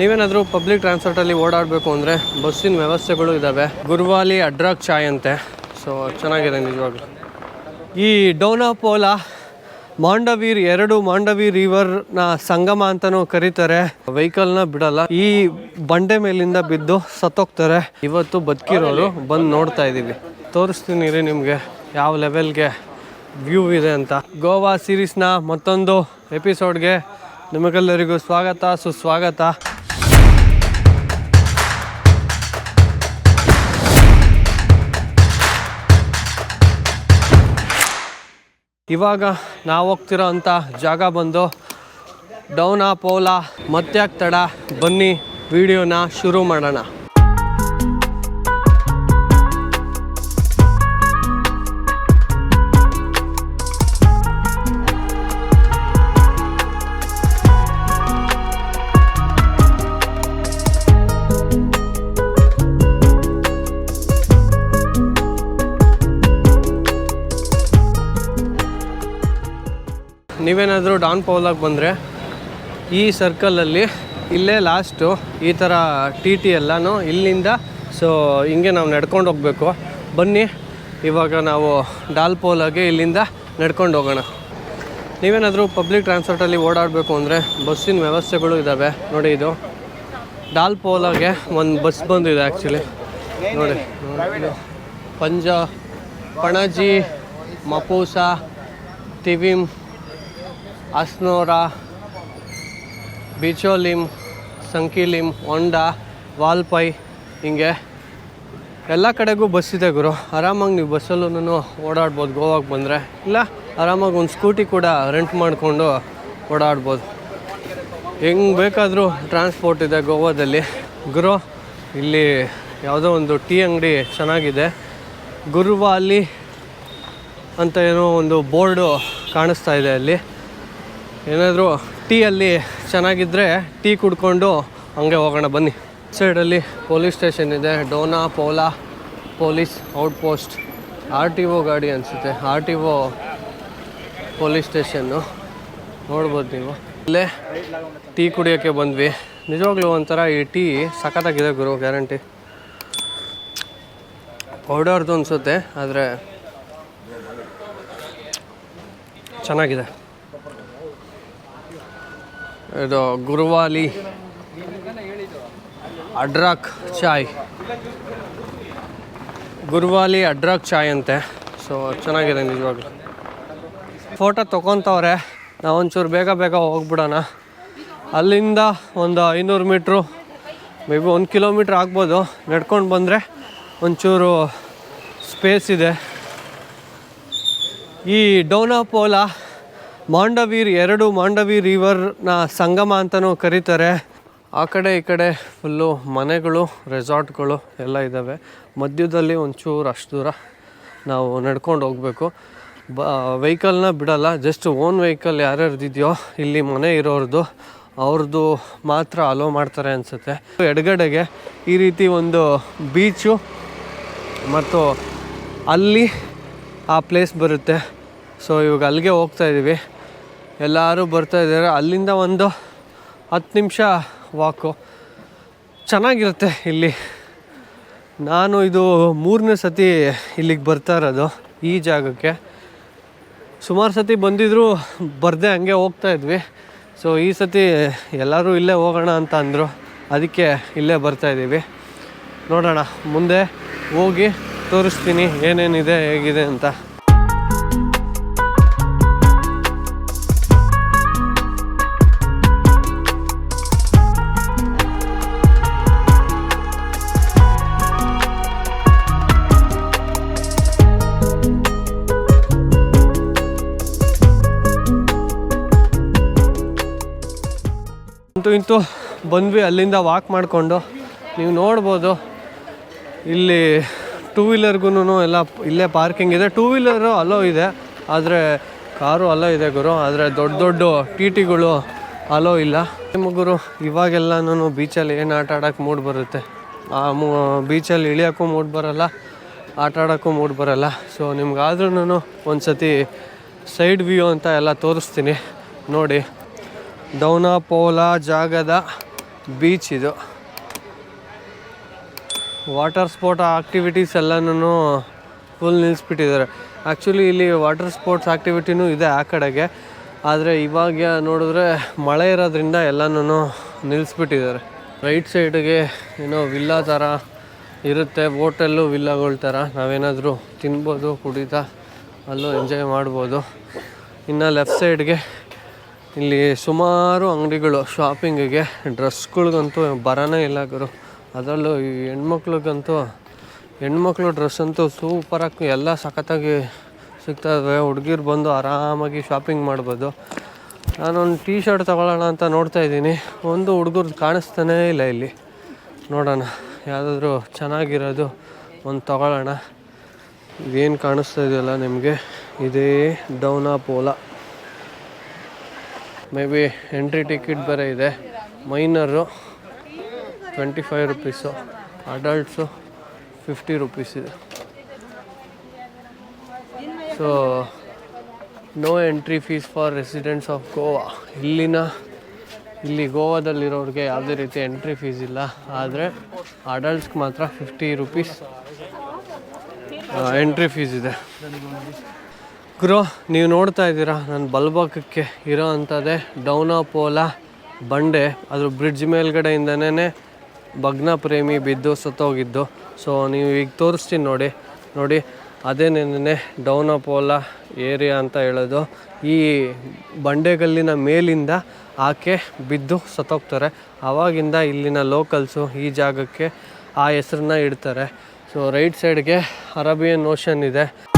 ನೀವೇನಾದರೂ ಪಬ್ಲಿಕ್ ಟ್ರಾನ್ಸ್ಪೋರ್ಟಲ್ಲಿ ಓಡಾಡಬೇಕು ಅಂದರೆ ಬಸ್ಸಿನ ವ್ಯವಸ್ಥೆಗಳು ಇದ್ದಾವೆ ಗುರುವಾಲಿ ಅಡ್ರಾಕ್ ಚಾಯ್ ಅಂತೆ. ಸೊ ಚೆನ್ನಾಗಿದೆ ನಿಜವಾಗ್ಲೂ. ಈ ಡೋನಾಪೋಲಾ, ಮಾಂಡವೀರ್ ಎರಡು ಮಾಂಡವಿ ರಿವರ್ನ ಸಂಗಮ ಅಂತಲೂ ಕರೀತಾರೆ. ವೆಹಿಕಲ್ನ ಬಿಡಲ್ಲ. ಈ ಬಂಡೆ ಮೇಲಿಂದ ಬಿದ್ದು ಸತ್ತೋಗ್ತಾರೆ. ಇವತ್ತು ಬದುಕಿರೋರು ಬಂದು ನೋಡ್ತಾ ಇದ್ದೀವಿ ತೋರಿಸ್ತೀನಿ ರೀ ನಿಮಗೆ ಯಾವ ಲೆವೆಲ್ಗೆ ವ್ಯೂ ಇದೆ ಅಂತ. ಗೋವಾ ಸೀರೀಸ್ನ ಮತ್ತೊಂದು ಎಪಿಸೋಡ್ಗೆ ನಿಮಗೆಲ್ಲರಿಗೂ ಸ್ವಾಗತ, ಸುಸ್ವಾಗತ. ಇವಾಗ ನಾವು ಹೋಗ್ತಿರೋ ಅಂಥ ಜಾಗ ಬಂದು ಡೌನಾ ಪೋಲಾ ಮತ್ತೆ ತಡ ಬನ್ನಿ ವಿಡಿಯೋನ ಶುರು ಮಾಡೋಣ. ನೀವೇನಾದರೂ ಡಾನ್ ಪೌಲಾಗಿ ಬಂದರೆ ಈ ಸರ್ಕಲಲ್ಲಿ ಇಲ್ಲೇ ಲಾಸ್ಟು ಈ ಥರ ಟಿ ಟಿ ಎಲ್ಲನೂ ಇಲ್ಲಿಂದ ಸೊ ಹಿಂಗೆ ನಾವು ನಡ್ಕೊಂಡು ಹೋಗಬೇಕು. ಬನ್ನಿ, ಇವಾಗ ನಾವು ಡಾಲ್ ಪೋಲಾಗೆ ಇಲ್ಲಿಂದ ನಡ್ಕೊಂಡು ಹೋಗೋಣ. ನೀವೇನಾದರೂ ಪಬ್ಲಿಕ್ ಟ್ರಾನ್ಸ್ಪೋರ್ಟಲ್ಲಿ ಓಡಾಡಬೇಕು ಅಂದರೆ ಬಸ್ಸಿನ ವ್ಯವಸ್ಥೆಗಳು ಇದ್ದಾವೆ ನೋಡಿ ಇದು. ಡಾಲ್ ಪೋಲಾಗೆ ಒಂದು ಬಸ್ ಬಂದಿದೆ ಆ್ಯಕ್ಚುಲಿ ನೋಡಿ. ಪಂಜ, ಪಣಜಿ, ಮಪೂಸಾ, ತಿವಿಮ್ ಅಸ್ನೋರ ಬಿಚೋಲಿಮ್ ಸಂಕಿಲಿಮ್, ಹೊಂಡಾ, ವಾಲ್ಪೈ, ಹಿಂಗೆ ಎಲ್ಲ ಕಡೆಗೂ ಬಸ್ ಇದೆ ಗುರು. ಆರಾಮಾಗಿ ನೀವು ಬಸ್ಸಲ್ಲೂ ಓಡಾಡ್ಬೋದು, ಗೋವಾಗೆ ಬಂದರೆ. ಇಲ್ಲ, ಆರಾಮಾಗಿ ಒಂದು ಸ್ಕೂಟಿ ಕೂಡ ರೆಂಟ್ ಮಾಡಿಕೊಂಡು ಓಡಾಡ್ಬೋದು. ಹೆಂಗೆ ಬೇಕಾದರೂ ಟ್ರಾನ್ಸ್ಪೋರ್ಟ್ ಇದೆ ಗೋವಾದಲ್ಲಿ. ಗುರು, ಇಲ್ಲಿ ಯಾವುದೋ ಒಂದು ಟೀ ಅಂಗಡಿ ಚೆನ್ನಾಗಿದೆ. ಗುರುವಾಲಿ ಅಂತ ಏನೋ ಒಂದು ಬೋರ್ಡು ಕಾಣಿಸ್ತಾ ಇದೆ ಅಲ್ಲಿ. ಏನಾದರೂ ಟೀ ಅಲ್ಲಿ ಚೆನ್ನಾಗಿದ್ದರೆ ಟೀ ಕುಡ್ಕೊಂಡು ಹಂಗೆ ಹೋಗೋಣ, ಬನ್ನಿ. ಸೈಡಲ್ಲಿ ಪೊಲೀಸ್ ಸ್ಟೇಷನ್ ಇದೆ, Dona, ಪೋಲಾ, police out post R T O ಗಾಡಿ ಅನಿಸುತ್ತೆ. R T O police station ನೋಡ್ಬೋದು ನೀವು. ಇಲ್ಲೇ ಟೀ ಕುಡಿಯೋಕ್ಕೆ ಬಂದ್ವಿ. ನಿಜವಾಗ್ಲೂ ಒಂಥರ ಈ ಟೀ ಸಖತ್ತಾಗಿದೆ ಗುರು, ಗ್ಯಾರಂಟಿ. ಪೌಡರ್ದು ಅನಿಸುತ್ತೆ, ಆದರೆ ಚೆನ್ನಾಗಿದೆ. ಇದು ಗುರುವಾಲಿ ಅಡ್ರಾಕ್ ಚಾಯ್. ಗುರುವಾಲಿ ಅಡ್ರಾಕ್ ಚಾಯ್ ಅಂತೆ. ಸೊ ಚೆನ್ನಾಗಿದೆ ನಿಜವಾಗ್ಲೂ. ಫೋಟೋ ತೊಗೊತವ್ರೆ ನಾವು ಒಂಚೂರು ಬೇಗ ಬೇಗ ಹೋಗ್ಬಿಡೋಣ. ಅಲ್ಲಿಂದ ಒಂದು ಐನೂರು ಮೀಟ್ರು, ಮೇ ಬಿ ಒಂದು ಕಿಲೋಮೀಟ್ರ್ ಆಗ್ಬೋದು. ನಡ್ಕೊಂಡು ಬಂದರೆ ಒಂಚೂರು ಸ್ಪೇಸ್ ಇದೆ. ಈ ಡೋನಾಪೋಲಾ ಮಾಂಡವೀರ್, ಎರಡು ಮಾಂಡವಿ ರಿವರ್ನ ಸಂಗಮ ಅಂತಲೂ ಕರೀತಾರೆ. ಆ ಕಡೆ ಈ ಕಡೆ ಫುಲ್ಲು ಮನೆಗಳು ರೆಸಾರ್ಟ್ಗಳು ಎಲ್ಲ ಇದ್ದಾವೆ ಮಧ್ಯದಲ್ಲಿ ಒಂಚೂರು ಅಷ್ಟು ದೂರ ನಾವು ನಡ್ಕೊಂಡು ಹೋಗಬೇಕು. ಬ ವೆಹಿಕಲ್ನ ಬಿಡಲ್ಲ ಜಸ್ಟ್ ಓನ್ ವೆಹಿಕಲ್ ಯಾರ್ಯಾರ್ದಿದೆಯೋ ಇಲ್ಲಿ ಮನೆ ಇರೋರ್ದು ಅವ್ರದ್ದು ಮಾತ್ರ ಅಲೋ ಮಾಡ್ತಾರೆ ಅನಿಸುತ್ತೆ. ಎಡಗಡೆಗೆ ಈ ರೀತಿ ಒಂದು ಬೀಚು ಮತ್ತು ಅಲ್ಲಿ ಆ ಪ್ಲೇಸ್ ಬರುತ್ತೆ. ಸೊ ಇವಾಗ ಅಲ್ಲಿಗೆ ಹೋಗ್ತಾ ಇದ್ದೀವಿ ಎಲ್ಲರೂ ಬರ್ತಾ ಇದ್ದಾರೆ. ಅಲ್ಲಿಂದ ಒಂದು ಹತ್ತು ನಿಮಿಷ ವಾಕು ಚೆನ್ನಾಗಿರುತ್ತೆ ಇಲ್ಲಿ. ನಾನು ಇದು ಮೂರನೇ ಸತಿ ಇಲ್ಲಿಗೆ ಬರ್ತಾ ಇರೋದು, ಈ ಜಾಗಕ್ಕೆ. ಸುಮಾರು ಸತಿ ಬಂದಿದ್ರು ಬರದೆ ಹಂಗೆ ಹೋಗ್ತಾ ಇದ್ವಿ. ಸೊ ಈ ಸತಿ ಎಲ್ಲರೂ ಇಲ್ಲೇ ಹೋಗೋಣ ಅಂತ ಅಂದರು. ಅದಕ್ಕೆ ಇಲ್ಲೇ ಬರ್ತಾ ಇದ್ದೀವಿ. ನೋಡೋಣ, ಮುಂದೆ ಹೋಗಿ ತೋರಿಸ್ತೀನಿ ಏನೇನಿದೆ, ಹೇಗಿದೆ ಅಂತ. ಅಂತೂ ಇಂತೂ ಬಂದ್ವಿ ಅಲ್ಲಿಂದ ವಾಕ್ ಮಾಡಿಕೊಂಡು. ನೀವು ನೋಡ್ಬೋದು. ಇಲ್ಲಿ ಟೂ ವೀಲರ್ಗೂ ಎಲ್ಲ ಇಲ್ಲೇ ಪಾರ್ಕಿಂಗ್ ಇದೆ. ಟೂ ವೀಲರು ಅಲೋ ಇದೆ. ಆದರೆ ಕಾರು ಅಲೋ ಇದೆ ಗುರು. ಆದರೆ ದೊಡ್ಡ ದೊಡ್ಡ ಟಿ ಟಿಗಳು ಅಲೋ ಇಲ್ಲ. ನಿಮ್ಮ ಗುರು ಇವಾಗೆಲ್ಲನೂ ಬೀಚಲ್ಲಿ ಏನು ಆಟ ಆಡೋಕ್ಕೆ ಮೂಡ್ ಬರುತ್ತೆ? ಆ ಮೂ ಬೀಚಲ್ಲಿ ಇಳಿಯೋಕ್ಕೂ ಮೂಡ್ ಬರೋಲ್ಲ, ಆಟ ಆಡೋಕ್ಕೂ ಮೂಡ್ ಬರೋಲ್ಲ. ಸೊ ನಿಮ್ಗಾದ್ರೂ ಒಂದು ಸತಿ ಸೈಡ್ ವ್ಯೂ ಅಂತ ಎಲ್ಲ ತೋರಿಸ್ತೀನಿ. ನೋಡಿ. ಡೌನಾ ಪೋಲಾ ಜಾಗದ ಬೀಚ್ ಇದು. ವಾಟರ್ ಸ್ಪೋರ್ಟ್ ಆಕ್ಟಿವಿಟೀಸ್ ಎಲ್ಲನೂ ಫುಲ್ ನಿಲ್ಲಿಸ್ಬಿಟ್ಟಿದ್ದಾರೆ ಆ್ಯಕ್ಚುಲಿ ಇಲ್ಲಿ ವಾಟರ್ ಸ್ಪೋರ್ಟ್ಸ್ ಆ್ಯಕ್ಟಿವಿಟಿನೂ ಇದೆ ಆ ಕಡೆಗೆ. ಆದರೆ ಇವಾಗ ನೋಡಿದ್ರೆ ಮಳೆ ಇರೋದ್ರಿಂದ ಎಲ್ಲನೂ ನಿಲ್ಲಿಸ್ಬಿಟ್ಟಿದ್ದಾರೆ ರೈಟ್ ಸೈಡ್ಗೆ ಏನೋ ವಿಲ್ಲಾ ಥರ ಇರುತ್ತೆ. ಹೋಟೆಲ್ಲು ವಿಲ್ಲಾಗಳ ಥರ ನಾವೇನಾದರೂ ತಿನ್ಬೋದು, ಕುಡಿತಾ ಅಲ್ಲೂ ಎಂಜಾಯ್ ಮಾಡ್ಬೋದು. ಇನ್ನು ಲೆಫ್ಟ್ ಸೈಡ್ಗೆ ಇಲ್ಲಿ ಸುಮಾರು ಅಂಗಡಿಗಳು ಶಾಪಿಂಗಿಗೆ ಡ್ರೆಸ್ಗಳಿಗಂತೂ ಬರೋನೇ ಇಲ್ಲ ಗುರು. ಅದರಲ್ಲೂ ಈ ಹೆಣ್ಮಕ್ಳಿಗಂತೂ, ಹೆಣ್ಮಕ್ಳು ಡ್ರೆಸ್ ಅಂತೂ ಸೂಪರಾಗಿ ಎಲ್ಲ ಸಖತ್ತಾಗಿ ಸಿಗ್ತವೆ ಹುಡುಗಿರು ಬಂದು ಆರಾಮಾಗಿ ಶಾಪಿಂಗ್ ಮಾಡ್ಬೋದು. ನಾನೊಂದು ಟೀ ಶರ್ಟ್ ತಗೊಳ್ಳೋಣ ಅಂತ ನೋಡ್ತಾ ಇದ್ದೀನಿ. ಒಂದು ಹುಡುಗರು ಕಾಣಿಸ್ತಾನೇ ಇಲ್ಲ ಇಲ್ಲಿ. ನೋಡೋಣ, ಯಾವುದಾದ್ರೂ ಚೆನ್ನಾಗಿರೋದು ಒಂದು ತೊಗೊಳ್ಳೋಣ. ಇದೇನು ಕಾಣಿಸ್ತಾ ಇದೆಯಲ್ಲ ನಿಮಗೆ? ಇದೇ Dona Paula maybe entry ticket ಬೇರೆ ಇದೆ. Minor twenty five rupees adults fifty rupees ಇದೆ. So no entry fees for residents of Goa ಇಲ್ಲಿನ, ಇಲ್ಲಿ ಗೋವಾದಲ್ಲಿರೋರಿಗೆ ಯಾವುದೇ ರೀತಿ ಎಂಟ್ರಿ ಫೀಸ್ ಇಲ್ಲ. ಆದರೆ ಅಡಲ್ಟ್ಸ್ಗೆ ಮಾತ್ರ ಫಿಫ್ಟಿ ರುಪೀಸ್ ಎಂಟ್ರಿ ಫೀಸ್ ಇದೆ. ಗುರು ನೀವು ನೋಡ್ತಾ ಇದ್ದೀರಾ ನನ್ನ ಬಲ್ಬಾಕಕ್ಕೆ ಇರೋ ಅಂಥದ್ದೇ ಡೌನಾಪೋಲಾ ಬಂಡೆ. ಅದ್ರ ಬ್ರಿಡ್ಜ್ ಮೇಲ್ಗಡೆಯಿಂದನೇ ಭಗ್ನ ಪ್ರೇಮಿ ಬಿದ್ದು ಸತ್ತೋಗಿದ್ದು. ಸೊ, ನೀವು ಈಗ ತೋರಿಸ್ತೀನಿ ನೋಡಿ. ನೋಡಿ ಅದೇನೇನೆ ಡೌನಾ ಪೋಲಾ ಏರಿಯಾ ಅಂತ ಹೇಳೋದು. ಈ ಬಂಡೆಗಲ್ಲಿನ ಮೇಲಿಂದ ಆಕೆ ಬಿದ್ದು ಸತ್ತೋಗ್ತಾರೆ. ಆವಾಗಿಂದ ಇಲ್ಲಿನ ಲೋಕಲ್ಸು ಈ ಜಾಗಕ್ಕೆ ಆ ಹೆಸರನ್ನ ಇಡ್ತಾರೆ. ಸೊ, ರೈಟ್ ಸೈಡ್ಗೆ ಅರಬಿಯನ್ ಓಷನ್ ಇದೆ.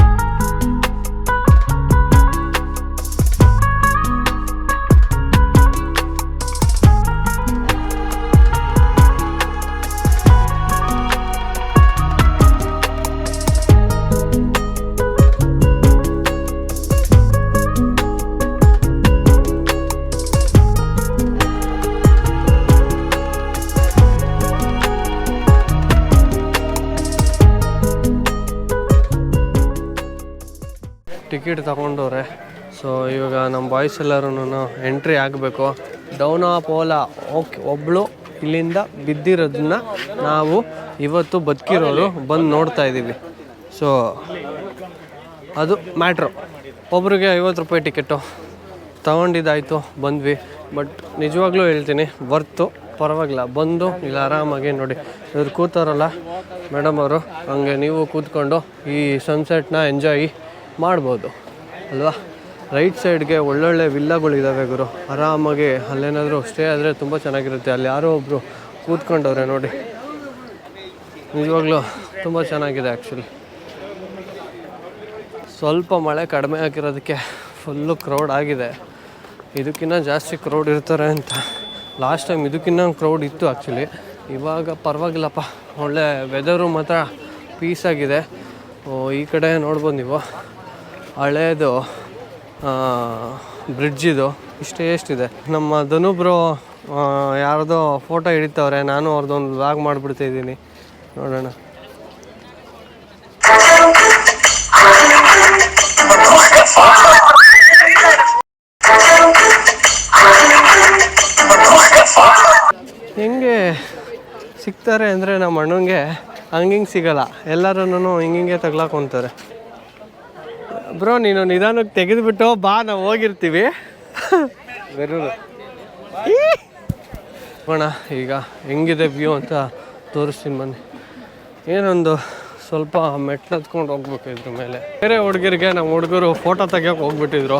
ತಗೊಂಡವ್ರೆ. ಸೊ ಇವಾಗ ನಮ್ಮ ಬಾಯ್ಸ್ ಎಲ್ಲರೂ ಎಂಟ್ರಿ ಆಗಬೇಕು. ಡೌನ್ ಆಫ್ ಓಲಾ, ಓಕೆ ಒಬ್ಬಳು ಇಲ್ಲಿಂದ ಬಿದ್ದಿರೋದನ್ನ ನಾವು ಇವತ್ತು ಬದುಕಿರೋರು ಬಂದು ನೋಡ್ತಾ ಇದ್ದೀವಿ ಸೊ ಅದು ಮ್ಯಾಟ್ರು ಒಬ್ರಿಗೆ ಐವತ್ತು ರೂಪಾಯಿ ಟಿಕೆಟು ತಗೊಂಡಿದ್ದಾಯಿತು, ಬಂದ್ವಿ. ಬಟ್ ನಿಜವಾಗ್ಲೂ ಹೇಳ್ತೀನಿ ಬರ್ತು ಪರವಾಗಿಲ್ಲ. ಬಂದು ಇಲ್ಲಿ ಆರಾಮಾಗಿ ನೋಡಿ. ಇವ್ರು ಕೂತಾರಲ್ಲ ಮೇಡಮ್ ಅವರು, ಹಂಗೆ ನೀವು ಕೂತ್ಕೊಂಡು ಈ ಸನ್ಸೆಟ್ನ ಎಂಜಾಯ್ ಮಾಡ್ಬೋದು. ಅಲ್ವಾ? ರೈಟ್ ಸೈಡ್ಗೆ ಒಳ್ಳೊಳ್ಳೆ ವಿಲ್ಲಾಗಳಿದ್ದಾವೆ ಗುರು. ಆರಾಮಾಗಿ ಅಲ್ಲೇನಾದರೂ ಸ್ಟೇ ಆದರೆ ತುಂಬ ಚೆನ್ನಾಗಿರುತ್ತೆ. ಅಲ್ಲಿ ಯಾರೋ ಒಬ್ಬರು ಕೂತ್ಕೊಂಡವ್ರೆ ನೋಡಿ. ನಿಜವಾಗ್ಲೂ ತುಂಬ ಚೆನ್ನಾಗಿದೆ ಆ್ಯಕ್ಚುಲಿ ಸ್ವಲ್ಪ ಮಳೆ ಕಡಿಮೆ ಆಗಿರೋದಕ್ಕೆ ಫುಲ್ಲು ಕ್ರೌಡ್ ಆಗಿದೆ. ಇದಕ್ಕಿಂತ ಜಾಸ್ತಿ ಕ್ರೌಡ್ ಇರ್ತಾರೆ ಅಂತ. ಲಾಸ್ಟ್ ಟೈಮ್ ಇದಕ್ಕಿಂತ ಕ್ರೌಡ್ ಇತ್ತು ಆ್ಯಕ್ಚುಲಿ ಇವಾಗ ಪರವಾಗಿಲ್ಲಪ್ಪ. ಒಳ್ಳೆ ವೆದರು ಮಾತ್ರ ಪೀಸಾಗಿದೆ ಈ ಕಡೆ ನೋಡ್ಬೋದು ನೀವು. ಹಳೇದು ಬ್ರಿಡ್ಜ್ ಇದು, ಇಷ್ಟೇ ಎಷ್ಟಿದೆ. ನಮ್ಮ ಧನುಬ್ರು ಯಾರ್ದೋ ಫೋಟೋ ಹಿಡಿತವ್ರೆ, ನಾನು ಅವ್ರದ್ದೊಂದು ವ್ಲಾಗ್ ಮಾಡಿಬಿಡ್ತಾ ಇದ್ದೀನಿ. ನೋಡೋಣ. ಹೆಂಗೆ ಸಿಗ್ತಾರೆ ಅಂದರೆ ನಮ್ಮ ಅಣ್ಣಂಗೆ ಹಂಗಿಂಗೆ ಸಿಗಲ್ಲ. ಎಲ್ಲರೂ ಹಿಂಗಿಂಗೆ ತಗ್ಲಾಕೊಂತಾರೆ ಬ್ರೋ, ನೀನು ನಿಧಾನಕ್ಕೆ ತೆಗೆದುಬಿಟ್ಟು ಬಾ, ನಾವು ಹೋಗಿರ್ತೀವಿ. ಬೆರೂರು. ಅಣ್ಣ, ಈಗ ಹೆಂಗಿದೆ ವ್ಯೂ ಅಂತ ತೋರಿಸ್ತೀನಿ ಬನ್ನಿ. ಏನೊಂದು ಸ್ವಲ್ಪ ಮೆಟ್ಲು ಹತ್ಕೊಂಡು ಹೋಗ್ಬೇಕು ಇದ್ರ ಮೇಲೆ. ಬೇರೆ ಹುಡುಗರಿಗೆ ನಮ್ಮ ಹುಡುಗರು ಫೋಟೋ ತೆಗಿಯೋಕೆ ಹೋಗ್ಬಿಟ್ಟಿದ್ರು.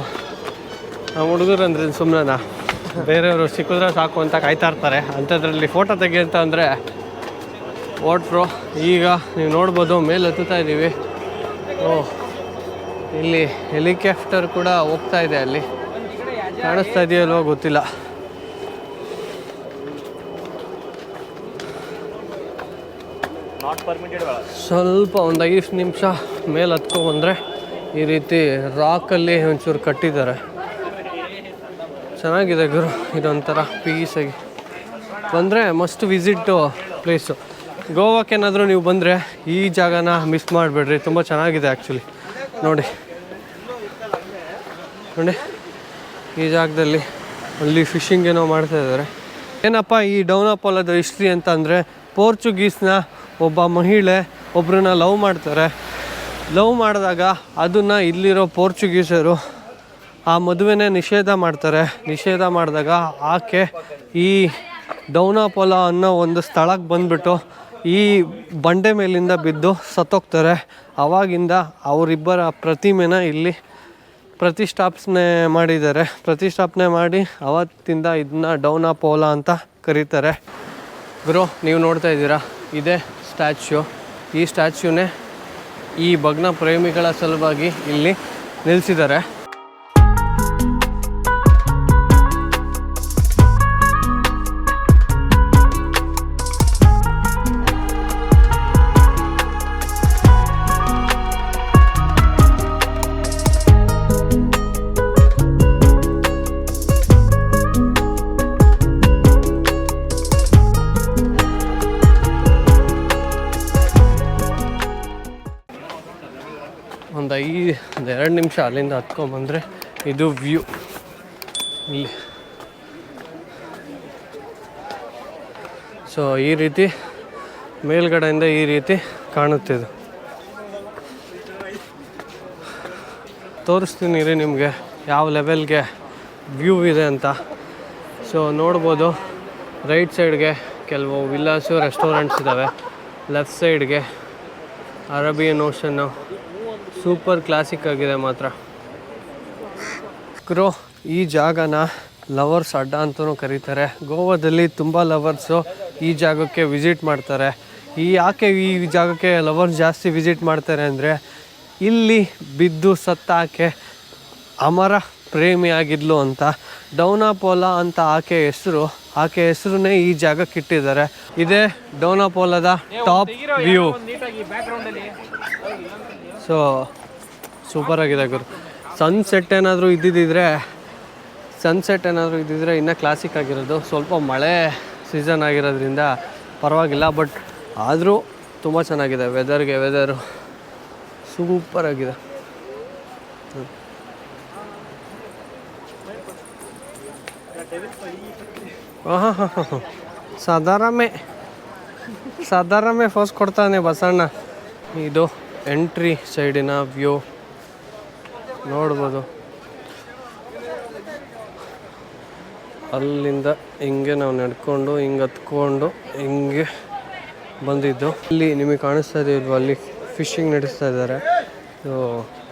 ನಮ್ಮ ಹುಡುಗರು ಅಂದ್ರೆ ಸುಮ್ಮನೆ ಬೇರೆಯವರು ಸಿಕ್ಕಿದ್ರೆ ಸಾಕು ಅಂತ ಕಾಯ್ತಾ ಇರ್ತಾರೆ. ಅಂಥದ್ರಲ್ಲಿ ಫೋಟೋ ತೆಗಿ ಅಂತ ಅಂದರೆ ಓಟ್ರು ಈಗ ನೀವು ನೋಡ್ಬೋದು ಮೇಲೆ ಹತ್ತುತ್ತಾ ಇದ್ದೀವಿ ಓಹ್. ಇಲ್ಲಿ ಹೆಲಿಕಾಪ್ಟರ್ ಕೂಡ ಹೋಗ್ತಾ ಇದೆ ಅಲ್ಲಿ. ಕಾಣಿಸ್ತಾ ಇದೆಯಲ್ವೋ ಗೊತ್ತಿಲ್ಲ. ಸ್ವಲ್ಪ ಒಂದು ಐದು ನಿಮಿಷ ಮೇಲೆ ಹತ್ಕೊಂಡ್ಬಂದ್ರೆ ಈ ರೀತಿ ರಾಕಲ್ಲಿ ಒಂಚೂರು ಕಟ್ಟಿದ್ದಾರೆ. ಚೆನ್ನಾಗಿದೆ ಗುರು, ಇದೊಂಥರ ಪೀಸಾಗಿ ಬಂದರೆ ಮಸ್ಟ್ ವಿಸಿಟ್ಟು ಪ್ಲೇಸು ಗೋವಾಕ್ಕೇನಾದರೂ ನೀವು ಬಂದರೆ ಈ ಜಾಗನ ಮಿಸ್ ಮಾಡಬೇಡ್ರಿ, ತುಂಬ ಚೆನ್ನಾಗಿದೆ ಆ್ಯಕ್ಚುಲಿ ನೋಡಿ. ನೋಡಿ ಈ ಜಾಗದಲ್ಲಿ ಅಲ್ಲಿ ಫಿಶಿಂಗ್ ಏನೋ ಮಾಡ್ತಾ ಇದ್ದಾರೆ. ಏನಪ್ಪ ಈ ಡೌನಾಪೋಲದ ಹಿಸ್ಟ್ರಿ ಅಂತ ಅಂದರೆ ಪೋರ್ಚುಗೀಸ್ನ ಒಬ್ಬ ಮಹಿಳೆ ಒಬ್ಬರನ್ನ ಲವ್ ಮಾಡ್ತಾರೆ. ಲವ್ ಮಾಡಿದಾಗ ಅದನ್ನು ಇಲ್ಲಿರೋ ಪೋರ್ಚುಗೀಸರು ಆ ಮದುವೆನೇ ನಿಷೇಧ ಮಾಡ್ತಾರೆ. ನಿಷೇಧ ಮಾಡಿದಾಗ ಆಕೆ ಈ ಡೌನಾಪೋಲ ಅನ್ನೋ ಒಂದು ಸ್ಥಳಕ್ಕೆ ಬಂದುಬಿಟ್ಟು ಈ ಬಂಡೆ ಮೇಲಿಂದ ಬಿದ್ದು ಸತ್ತೋಗ್ತಾರೆ. ಅವಾಗಿಂದ ಅವರಿಬ್ಬರ ಪ್ರತಿಮೆನ ಇಲ್ಲಿ ಪ್ರತಿಷ್ಠಾಪನೆ ಮಾಡಿದ್ದಾರೆ. ಪ್ರತಿಷ್ಠಾಪನೆ ಮಾಡಿ ಅವತ್ತಿಂದ ಇದನ್ನ ಡೌನ್ ಆಫ್ ಪೋಲಾ ಅಂತ ಕರೀತಾರೆ. ಗುರು, ನೀವು ನೋಡ್ತಾ ಇದ್ದೀರಾ? ಇದೇ ಸ್ಟ್ಯಾಚ್ಯು ಈ ಸ್ಟ್ಯಾಚ್ಯೂನೇ ಈ ಭಗ್ನ ಪ್ರೇಮಿಗಳ ಸಲುವಾಗಿ ಇಲ್ಲಿ ನಿಲ್ಲಿಸಿದ್ದಾರೆ ಐದು ಒಂದು ಎರಡು ನಿಮಿಷ ಅಲ್ಲಿಂದ ಹತ್ಕೊಂಬಂದರೆ ಇದು ವ್ಯೂ ಇಲ್ಲಿ. ಸೊ ಈ ರೀತಿ ಮೇಲ್ಗಡೆಯಿಂದ ಈ ರೀತಿ ಕಾಣುತ್ತಿದ್ದು ತೋರಿಸ್ತೀನಿ ರೀ ನಿಮಗೆ ಯಾವ ಲೆವೆಲ್ಗೆ ವ್ಯೂ ಇದೆ ಅಂತ. ಸೊ ನೋಡ್ಬೋದು. ರೈಟ್ ಸೈಡ್ಗೆ ಕೆಲವು ವಿಲ್ಲಾಸು ರೆಸ್ಟೋರೆಂಟ್ಸ್ ಇದ್ದಾವೆ ಲೆಫ್ಟ್ ಸೈಡ್ಗೆ ಅರಬಿಯನ್ ಓಷನ್ನು ಸೂಪರ್ ಕ್ಲಾಸಿಕ್ ಆಗಿದೆ ಮಾತ್ರ. ಕ್ರೋ, ಈ ಜಾಗನ ಲವರ್ಸ್ ಅಡ್ಡ ಅಂತಲೂ ಕರೀತಾರೆ. ಗೋವಾದಲ್ಲಿ ತುಂಬ ಲವರ್ಸು ಈ ಜಾಗಕ್ಕೆ ವಿಸಿಟ್ ಮಾಡ್ತಾರೆ. ಈ ಯಾಕೆ ಈ ಜಾಗಕ್ಕೆ ಲವರ್ಸ್ ಜಾಸ್ತಿ ವಿಸಿಟ್ ಮಾಡ್ತಾರೆ ಅಂದರೆ, ಇಲ್ಲಿ ಬಿದ್ದು ಸತ್ತ ಆಕೆ ಅಮರ ಪ್ರೇಮಿಯಾಗಿದ್ಲು ಅಂತ. ಡೌನಾಪೋಲಾ ಅಂತ ಆಕೆ ಹೆಸರು, ಆಕೆ ಹೆಸರನ್ನೇ ಈ ಜಾಗಕ್ಕೆ ಇಟ್ಟಿದ್ದಾರೆ. ಇದೇ ಡೌನಾಪೋಲದ ಟಾಪ್ ವ್ಯೂ. ಸೊ ಸೂಪರ್ ಆಗಿದೆ ಗುರು. ಸನ್ಸೆಟ್ ಏನಾದರೂ ಇದ್ದಿದ್ದರೆ ಸನ್ಸೆಟ್ ಏನಾದರೂ ಇದ್ದಿದ್ದರೆ ಇನ್ನೂ ಕ್ಲಾಸಿಕ್ ಆಗಿರೋದು. ಸ್ವಲ್ಪ ಮಳೆ ಸೀಸನ್ ಆಗಿರೋದ್ರಿಂದ ಪರವಾಗಿಲ್ಲ ಬಟ್ ಆದರೂ ತುಂಬ ಚೆನ್ನಾಗಿದೆ. ವೆದರ್ಗೆ ವೆದರು ಸೂಪರ್ ಆಗಿದೆ. ಹಾಂ ಹಾಂ ಹಾಂ ಹಾಂ ಸಾಧಾರಮೆ ಫಸ್ಟ್ ಕೊಡ್ತಾನೆ ಬಸಣ್ಣ ಇದು ಎಂಟ್ರಿ ಸೈಡಿನ ವ್ಯೂ ನೋಡ್ಬೋದು. ಅಲ್ಲಿಂದ ಹಿಂಗೆ ನಾವು ನಡ್ಕೊಂಡು, ಹಿಂಗೆ ಹತ್ಕೊಂಡು, ಹಿಂಗೆ ಬಂದಿದ್ದು. ಇಲ್ಲಿ ನಿಮಗೆ ಕಾಣಿಸ್ತಾ ಇದೆಯಲ್ವ ಅಲ್ಲಿ ಫಿಶಿಂಗ್ ನಡೆಸ್ತಾ ಇದ್ದಾರೆ. ಸೊ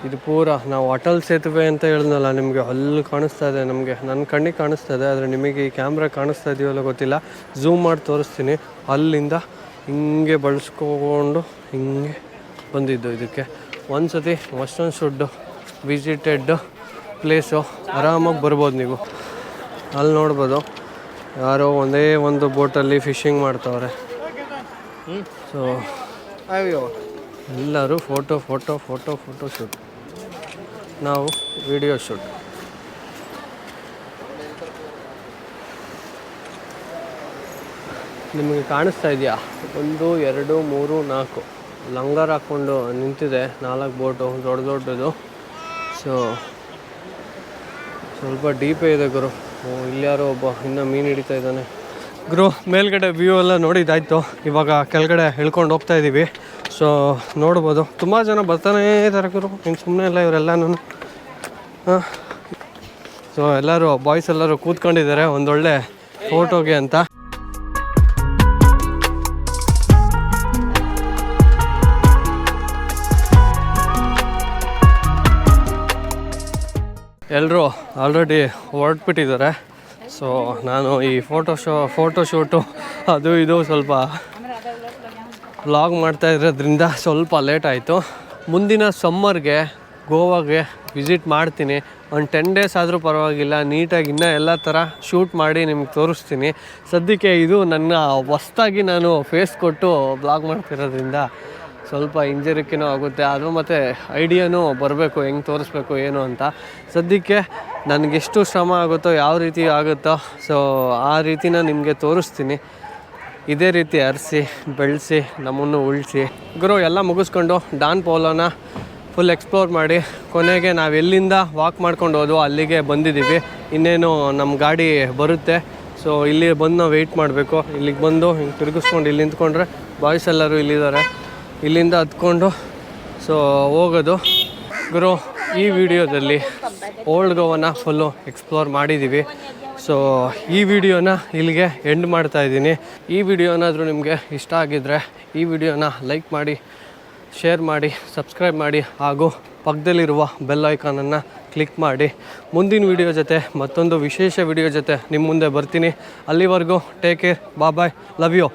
ಇದು ಪೂರ ನಾವು ಅಟಲ್ ಸೇತುವೆ ಅಂತ ಹೇಳಿದ್ನಲ್ಲ, ನಿಮಗೆ ಅಲ್ಲಿ ಕಾಣಿಸ್ತಾ ಇದೆ, ನಮಗೆ ನನ್ನ ಕಣ್ಣಿಗೆ ಕಾಣಿಸ್ತಾ ಇದೆ, ಆದರೆ ನಿಮಗೆ ಈ ಕ್ಯಾಮ್ರಾ ಕಾಣಿಸ್ತಾ ಇದೆಯಲ್ಲ ಗೊತ್ತಿಲ್ಲ. ಝೂಮ್ ಮಾಡಿ ತೋರಿಸ್ತೀನಿ. ಅಲ್ಲಿಂದ ಹಿಂಗೆ ಬಳಸ್ಕೊಂಡು ಹಿಂಗೆ ಬಂದಿದ್ದು ಇದಕ್ಕೆ. ಒಂದು ಸತಿ ಶುಡ್ ವಿಸಿಟೆಡ್ ಪ್ಲೇಸು ಆರಾಮಾಗಿ ಬರ್ಬೋದು ನೀವು. ಅಲ್ಲಿ ನೋಡ್ಬೋದು. ಯಾರೋ ಒಂದೇ ಒಂದು ಬೋಟಲ್ಲಿ ಫಿಶಿಂಗ್ ಮಾಡ್ತಾವ್ರೆ. ಸೊ ಎಲ್ಲರೂ photo photo photo photo shoot ನಾವು ವಿಡಿಯೋ ಶೂಟ್ ನಿಮಗೆ ಕಾಣಿಸ್ತಾ ಇದೆಯಾ? ಒಂದು, ಎರಡು, ಮೂರು, ನಾಲ್ಕು. ಲಂಗರ್ ಹಾಕ್ಕೊಂಡು ನಿಂತಿದೆ. ನಾಲ್ಕು ಬೋಟು ದೊಡ್ಡ ದೊಡ್ಡದು. ಸೊ ಸ್ವಲ್ಪ ಡೀಪೇ ಇದೆ ಗುರು. ಓ, ಇಲ್ಲಿ ಯಾರೋ ಒಬ್ಬ ಇನ್ನೂ ಮೀನು ಹಿಡಿತಾ ಇದ್ದಾನೆ. ಗುರು ಮೇಲ್ಗಡೆ ವ್ಯೂ ಎಲ್ಲ ನೋಡಿದ್ದಾಯ್ತು. ಇವಾಗ ಕೆಳಗಡೆ ಹೇಳ್ಕೊಂಡು ಹೋಗ್ತಾ ಇದ್ದೀವಿ ಸೊ ನೋಡ್ಬೋದು. ತುಂಬ ಜನ ಬರ್ತಾನೇ ಇದ್ದಾರೆ ಗುರು. ಇನ್ನು ಸುಮ್ಮನೆ ಇಲ್ಲ ಇವರೆಲ್ಲನೂ. ಹಾಂ. ಸೊ ಎಲ್ಲರೂ ಬಾಯ್ಸ್ ಎಲ್ಲರೂ ಕೂತ್ಕೊಂಡಿದ್ದಾರೆ. ಒಂದೊಳ್ಳೆ ಫೋಟೋಗೆ ಅಂತ. ಆಲ್ರೆಡಿ ಹೊರಟ್ಬಿಟ್ಟಿದ್ದಾರೆ. ಸೊ ನಾನು ಈ ಫೋಟೋ ಶೋ ಫೋಟೋ ಶೂಟು ಅದು ಇದು ಸ್ವಲ್ಪ ವ್ಲಾಗ್ ಮಾಡ್ತಾ ಇರೋದ್ರಿಂದ ಸ್ವಲ್ಪ ಲೇಟ್ ಆಯಿತು. ಮುಂದಿನ ಸಮ್ಮರ್ಗೆ ಗೋವಾಗೆ ವಿಸಿಟ್ ಮಾಡ್ತೀನಿ. ಒಂದು ಟೆನ್ ಡೇಸ್ ಆದರೂ ಪರವಾಗಿಲ್ಲ, ನೀಟಾಗಿ ಇನ್ನೂ ಎಲ್ಲ ಥರ ಶೂಟ್ ಮಾಡಿ ನಿಮ್ಗೆ ತೋರಿಸ್ತೀನಿ. ಸದ್ಯಕ್ಕೆ ಇದು ನನ್ನ ಹೊಸ್ತಾಗಿ ನಾನು ಫೇಸ್ ಕೊಟ್ಟು ಬ್ಲಾಗ್ ಮಾಡ್ತಿರೋದ್ರಿಂದ ಸ್ವಲ್ಪ ಇಂಜರಿಕಿನೂ ಆಗುತ್ತೆ. ಅದು ಮತ್ತು ಐಡಿಯಾನೂ ಬರಬೇಕು, ಹೆಂಗೆ ತೋರಿಸ್ಬೇಕು, ಏನು ಅಂತ. ಸದ್ಯಕ್ಕೆ ನನಗೆಷ್ಟು ಶ್ರಮ ಆಗುತ್ತೋ ಯಾವ ರೀತಿ ಆಗುತ್ತೋ, ಸೊ ಆ ರೀತಿನ ನಿಮಗೆ ತೋರಿಸ್ತೀನಿ. ಇದೇ ರೀತಿ ಅರಿಸಿ, ಬೆಳೆಸಿ, ನಮ್ಮನ್ನು ಉಳಿಸಿ. ಗುರು, ಎಲ್ಲ ಮುಗಿಸ್ಕೊಂಡು ಡಾನ್ ಪೋಲೋನ ಫುಲ್ ಎಕ್ಸ್ಪ್ಲೋರ್ ಮಾಡಿ, ಕೊನೆಗೆ ನಾವು ಎಲ್ಲಿಂದ ವಾಕ್ ಮಾಡ್ಕೊಂಡು ಹೋದ್ವೋ ಅಲ್ಲಿಗೆ ಬಂದಿದ್ದೀವಿ. ಇನ್ನೇನು ನಮ್ಮ ಗಾಡಿ ಬರುತ್ತೆ, ಸೊ ಇಲ್ಲಿ ಬಂದು ನಾವು ವೆಯ್ಟ್ ಮಾಡಬೇಕು. ಇಲ್ಲಿಗೆ ಬಂದು ಹಿಂಗೆ ತಿರುಗಿಸ್ಕೊಂಡು ಇಲ್ಲಿ ನಿಂತ್ಕೊಂಡ್ರೆ ಬಾಯ್ಸ್ ಎಲ್ಲರೂ ಇಲ್ಲಿದ್ದಾರೆ. ಇಲ್ಲಿಂದ ಹತ್ಕೊಂಡು ಸೊ ಹೋಗೋದು. ಗುರು, ಈ ವಿಡಿಯೋದಲ್ಲಿ ಓಲ್ಡ್ ಗೋವನ್ನ ಫುಲ್ಲು ಎಕ್ಸ್ಪ್ಲೋರ್ ಮಾಡಿದ್ದೀವಿ ಸೊ ಈ ವಿಡಿಯೋನ ಇಲ್ಲಿಗೆ ಎಂಡ್ ಮಾಡ್ತಾ ಇದ್ದೀನಿ. ಈ ವಿಡಿಯೋ ಏನಾದರೂ ನಿಮಗೆ ಇಷ್ಟ ಆಗಿದ್ದರೆ ಈ ವಿಡಿಯೋನ ಲೈಕ್ ಮಾಡಿ ಶೇರ್ ಮಾಡಿ ಸಬ್ಸ್ಕ್ರೈಬ್ ಮಾಡಿ, ಹಾಗೂ ಪಕ್ಕದಲ್ಲಿರುವ ಬೆಲ್ ಐಕಾನನ್ನು ಕ್ಲಿಕ್ ಮಾಡಿ. ಮುಂದಿನ ವಿಡಿಯೋ ಜೊತೆ, ಮತ್ತೊಂದು ವಿಶೇಷ ವಿಡಿಯೋ ಜೊತೆ ನಿಮ್ಮ ಮುಂದೆ ಬರ್ತೀನಿ. ಅಲ್ಲಿವರೆಗೂ take care bye love you